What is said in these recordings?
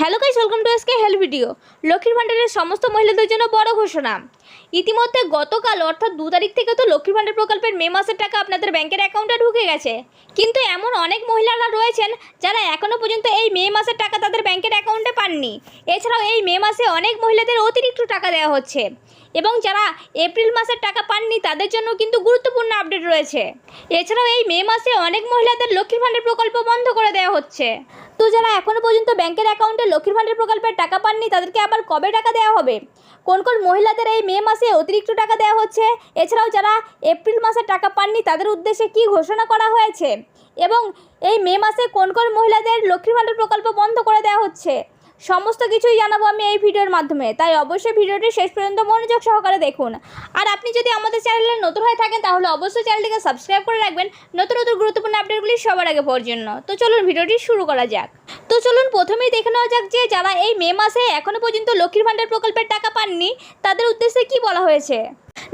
Hello guys welcome to SK help video লক্ষ্মীর ভান্ডারের সমস্ত মহিলাদের জন্য বড় ঘোষণা। ইতিমধ্যে গতকাল, অর্থাৎ দু তারিখ থেকে তো লক্ষ্মীর ভাণ্ডার প্রকল্পের মে মাসের টাকা আপনাদের ব্যাংকের অ্যাকাউন্টে ঢুকে গেছে। কিন্তু এমন অনেক মহিলারা রয়েছেন যারা এখনও পর্যন্ত এই মে মাসের টাকা তাদের ব্যাংকের অ্যাকাউন্টে পাননি। এছাড়াও এই মে মাসে অনেক মহিলাদের অতিরিক্ত টাকা দেওয়া হচ্ছে এবং যারা এপ্রিল মাসের টাকা পাননি তাদের জন্য কিন্তু গুরুত্বপূর্ণ আপডেট রয়েছে। এছাড়াও এই মে মাসে অনেক মহিলাদের লক্ষ্মীর ভাণ্ডার প্রকল্প বন্ধ করে দেওয়া হচ্ছে। তো যারা এখনও পর্যন্ত ব্যাংকের অ্যাকাউন্টে লক্ষ্মীর ভাণ্ডার প্রকল্পের টাকা পাননি তাদেরকে আবার কবে টাকা দেওয়া হবে? কোন কোন মহিলাদের এই মে মাসে অতিরিক্ত টাকা দেওয়া হচ্ছে। এছাড়াও যারা এপ্রিল মাসে টাকা পাননি, তাদের উদ্দেশ্যে কি ঘোষণা করা হয়েছে? এবং এই মে মাসে কোন কোন মহিলাদের লক্ষ্মীর ভাণ্ডার প্রকল্প বন্ধ করে দেওয়া হচ্ছে? সমস্ত কিছুই জানাব আমি এই ভিডিওর মাধ্যমে। তাই অবশ্যই ভিডিওটি শেষ পর্যন্ত মনোযোগ সহকারে দেখুন। আর আপনি যদি আমাদের চ্যানেলে নতুন হয়ে থাকেন, তাহলে অবশ্যই চ্যানেলটিকে সাবস্ক্রাইব করে রাখবেন। নতুন নতুন গুরুত্বপূর্ণ আপডেটগুলি সবার আগে জন্য। তো চলুন ভিডিওটি শুরু করা যাক। তো চলুন প্রথমেই দেখে নেওয়া যাক যে যারা এই মে মাসে এখনও পর্যন্ত লক্ষ্মীর ভাণ্ডার প্রকল্পের টাকা পাননি, তাদের উদ্দেশ্যে কি বলা হয়েছে?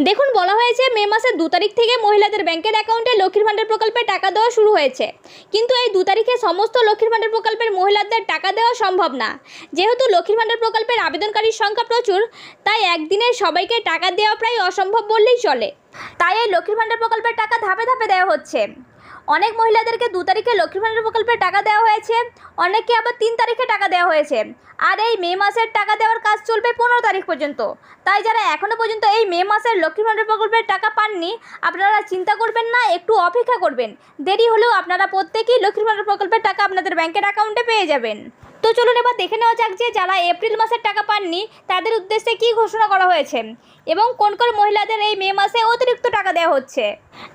দেখুন, বলা হয়েছে মে মাসের দু তারিখ থেকে মহিলাদের ব্যাংকের অ্যাকাউন্টে লক্ষ্মীর ভাণ্ডার প্রকল্পে টাকা দেওয়া শুরু হয়েছে। কিন্তু এই দু তারিখে সমস্ত লক্ষ্মীর ভাণ্ডার প্রকল্পের মহিলাদের টাকা দেওয়া সম্ভব না। যেহেতু লক্ষ্মীর ভাণ্ডার প্রকল্পের আবেদনকারীর সংখ্যা প্রচুর, তাই একদিনে সবাইকে টাকা দেওয়া প্রায় অসম্ভব বললেই চলে। তাই এই লক্ষ্মীর ভাণ্ডার প্রকল্পের টাকা ধাপে ধাপে দেওয়া হচ্ছে। অনেক মহিলাদেরকে দু তারিখে লক্ষ্মী ভাণ্ডার প্রকল্পের টাকা দেওয়া হয়েছে। অনেককে আবার তিন তারিখে টাকা দেওয়া হয়েছে। আর এই মে মাসের টাকা দেওয়ার কাজ চলবে পনেরো তারিখ পর্যন্ত। তাই যারা এখনও পর্যন্ত এই মে মাসের লক্ষ্মী প্রকল্পের টাকা পাননি, আপনারা চিন্তা করবেন না, একটু অপেক্ষা করবেন। দেরি হলেও আপনারা প্রত্যেকেই ভাণ্ডার প্রকল্পের টাকা আপনাদের ব্যাংকের অ্যাকাউন্টে পেয়ে যাবেন। তো চলুন এবার দেখে নেওয়া যাক যে যারা এপ্রিল মাসের টাকা পাননি, তাদের উদ্দেশ্যে কী ঘোষণা করা হয়েছে এবং কোন কোন মহিলাদের এই মে মাসে অতিরিক্ত টাকা দেওয়া হচ্ছে।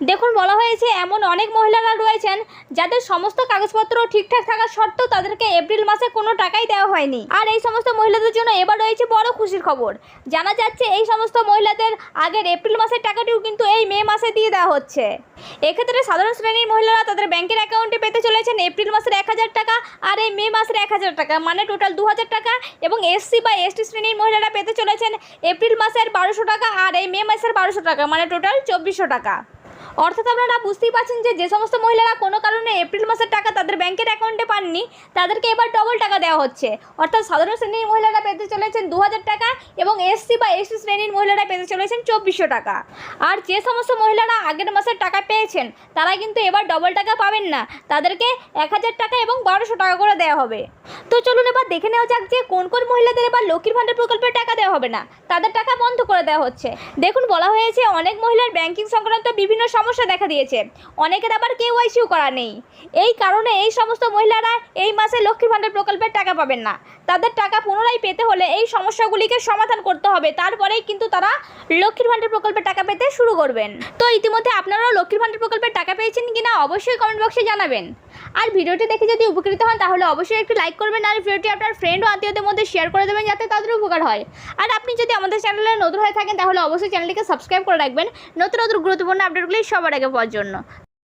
দেখুন, বলা হয়েছে এমন অনেক মহিলারা রয়েছেন যাদের সমস্ত কাগজপত্র ঠিকঠাক থাকা সত্ত্বেও তাদেরকে এপ্রিল মাসে কোনো টাকাই দেওয়া হয়নি। আর এই সমস্ত মহিলাদের জন্য এবার রয়েছে বড় খুশির খবর। জানা যাচ্ছে এই সমস্ত মহিলাদের আগের এপ্রিল মাসের টাকাটিও কিন্তু এই মে মাসে দিয়ে দেওয়া হচ্ছে। এক্ষেত্রে সাধারণ শ্রেণির মহিলারা তাদের ব্যাংকের অ্যাকাউন্টে পেতে চলেছেন এপ্রিল মাসের এক হাজার টাকা আর এই মে মাসের এক হাজার টাকা মানে টোটাল দু হাজার টাকা এবং এসসি বা এসটি শ্রেণির মহিলারা পেতে চলেছেন এপ্রিল মাসের বারোশো টাকা আর এই মে মাসের বারোশো টাকা মানে টোটাল চব্বিশশো টাকা। অর্থাৎ আপনারা বুঝতেই পারছেন যে যে সমস্ত মহিলারা কোনো কারণে এপ্রিল মাসের টাকা তাদের ব্যাংকের অ্যাকাউন্টে পাননি, তাদেরকে এবার ডবল টাকা দেওয়া হচ্ছে। অর্থাৎ সাধারণ শ্রেণির মহিলারা পেতে চলেছেন দু হাজার টাকা এবং এসসি বা এসসি শ্রেণির মহিলারা পেতে চলেছেন চব্বিশশো টাকা। আর যে সমস্ত মহিলারা আগের মাসের টাকা পেয়েছেন, তারা কিন্তু এবার ডবল টাকা পাবেন না। তাদেরকে এক হাজার টাকা এবং বারোশো টাকা করে দেওয়া হবে। তো চলুন এবার দেখে নেওয়া যাক যে কোন কোন মহিলাদের এবার লক্ষ্মীর ভাণ্ডার প্রকল্পের টাকা দেওয়া হবে না। তাদের টাকা বন্ধ করে দেওয়া হচ্ছে। দেখুন, বলা হয়েছে, অনেক মহিলার ব্যাংকিং সংক্রান্ত বিভিন্ন সমস্যা দেখা দিয়েছে। অনেকের আবার কেওয়াইসিও করা নেই। এই কারণে এই সমস্ত মহিলারা এই মাসে লক্ষ্মীর ভাণ্ডার প্রকল্পের টাকা পাবেন না। তাদের টাকা পুনরায় পেতে হলে এই সমস্যাগুলিকে সমাধান করতে হবে। তারপরেই কিন্তু তারা লক্ষ্মীর ভাণ্ডার প্রকল্পের টাকা পেতে শুরু করবেন। তো ইতিমধ্যে আপনারাও লক্ষ্মীর ভাণ্ডার প্রকল্পের টাকা পেয়েছেন কিনা অবশ্যই কমেন্ট বক্সে জানাবেন। আর ভিডিওটি দেখে যদি উপকৃত হন, তাহলে অবশ্যই একটু লাইক করবেন আর ভিডিওটি আপনার ফ্রেন্ড ও আত্মীয়দের মধ্যে শেয়ার করে দেবেন যাতে তাদের উপকার হয়। আর আপনি যদি আমাদের চ্যানেলে নতুন হয়ে থাকেন, তাহলে অবশ্যই চ্যানেলটিকে সাবস্ক্রাইব করে রাখবেন। নতুন নতুন গুরুত্বপূর্ণ আপডেটগুলি সবার আগে পাওয়ার জন্য।